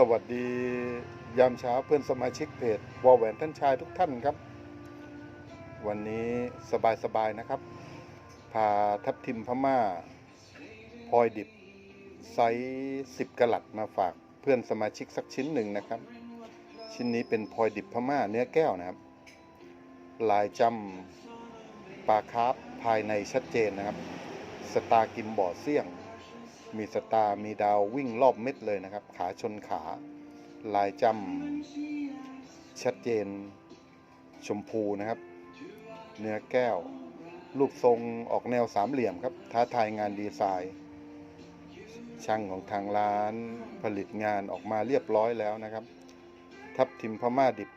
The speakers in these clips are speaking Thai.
สวัสดียามเช้าเพื่อนสมาชิกเพจวอแหวนท่านชายทุกท่านครับ วันนี้สบายๆนะครับ พาทับทิมพม่าพลอยดิบไซส์10กะลัดมาฝากเพื่อนสมาชิกสักชิ้นหนึ่งนะครับ ชิ้นนี้เป็นพลอยดิบพม่าเนื้อแก้วนะครับ ลายจำปลาคาร์ฟภายในชัดเจนนะครับ สตาร์กิมบ่อเสี่ยง มีสตาร์มีดาววิ่งรอบเม็ดเลยนะครับ ขาชนขา ลายจำชัดเจน ชมพูนะครับ เนื้อแก้ว รูปทรงออกแนวสามเหลี่ยมครับ ท้าทายงานดีไซน์ ช่างของทางร้านผลิตงานออกมาเรียบร้อยแล้วนะครับ ทับทิมพม่าดิบ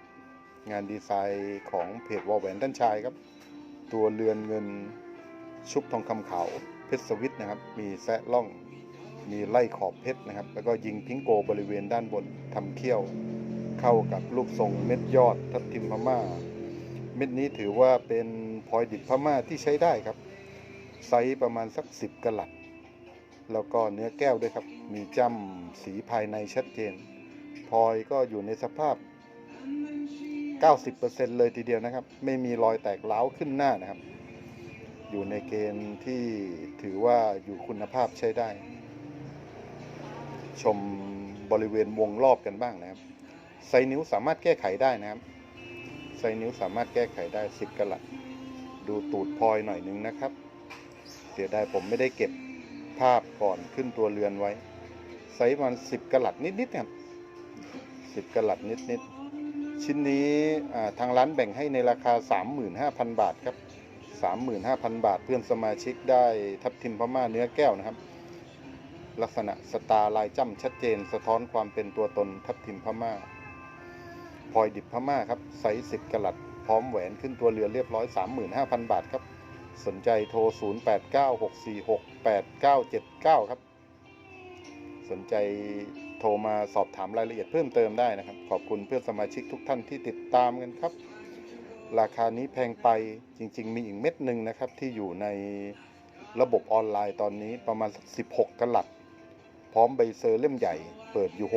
งานดีไซน์ของเพจวอลแหวนด้านชายครับ ตัวเรือนเงินชุบทองคำขาวเพชรสวิตนะครับ มีแซะล่อง มีไล่ขอบเพชรนะครับ แล้วก็ยิงพิงโกบริเวณด้านบนทำเขี้ยว เข้ากับลูกทรงเม็ดยอดทับทิมพม่า เม็ดนี้ถือว่าเป็นพลอยดิบพม่าที่ใช้ได้ครับ ไซส์ประมาณสัก 10กะลัด แล้วก็เนื้อแก้วด้วยครับ มีจ้ำสีภายในชัดเจนพลอยก็อยู่ในสภาพ 90%เลยทีเดียวนะครับ ไม่มีรอยแตกร้าขึ้นหน้านะครับ อยู่ในเกณฑ์ที่ถือว่าอยู่คุณภาพใช้ได้ ชมบริเวณวงรอบกันบ้างนะครับ ไซนิ้วสามารถแก้ไขได้นะครับ ไซนิ้วสามารถแก้ไขได้ 10กะลัด ดูตูดพลอยหน่อยนึงนะครับ เสียดายผมไม่ได้เก็บภาพก่อนขึ้นตัวเรือนไว้ ไซส์มัน10กะลัดนิดๆนะครับ10กะลัดนิดๆ ชิ้นนี้ทางร้านแบ่งให้ในราคา 35,000 บาทครับ 35,000 บาทเพื่อนสมาชิกได้ทับทิมพม่าเนื้อแก้วนะครับ ลักษณะสตาร์ลายจ้ำชัดเจน สะท้อนความเป็นตัวตนทับทิมพม่าพลอยดิบพม่าครับไซส์10กะลัด พร้อมแหวนขึ้นตัวเรือเรียบร้อย 35,000 บาทครับ สนใจโทร 0896468979 ครับ สนใจโทรมาสอบถามรายละเอียดเพิ่มเติมได้นะครับ ขอบคุณเพื่อนสมาชิกทุกท่านที่ติดตามกันครับ ราคานี้แพงไปจริง ๆ มีอีกเม็ดหนึ่งนะครับที่อยู่ในระบบออนไลน์ตอนนี้ประมาณสัก16กะลัด ร้อมใบเซอร์เล่มใหญ่ เปิดอยู่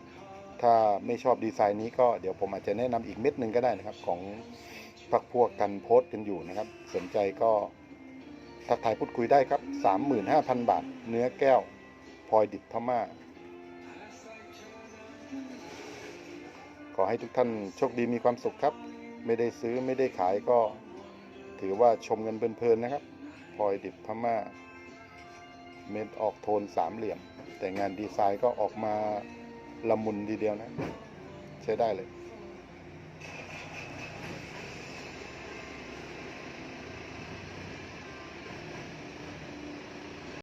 60,000 ถ้าไม่ชอบดีไซน์นี้ก็เดี๋ยวผมอาจจะแนะนำอีกเม็ดหนึ่งก็ได้นะครับ ของพักพวกกันโพสต์กันอยู่นะครับ สนใจก็ทักทายพูดคุยได้ครับ 35,000 บาท เนื้อแก้วพลอยดิบพม่า ขอให้ทุกท่านโชคดีมีความสุขครับ ไม่ได้ซื้อไม่ได้ขายก็ ถือว่าชมเงินเพลินๆนะครับพลอยดิบพม่า เม็ดออกโทนสามเหลี่ยม แต่งานดีไซน์ก็ออกมาละมุนดีเดียวนะ ใช้ได้เลย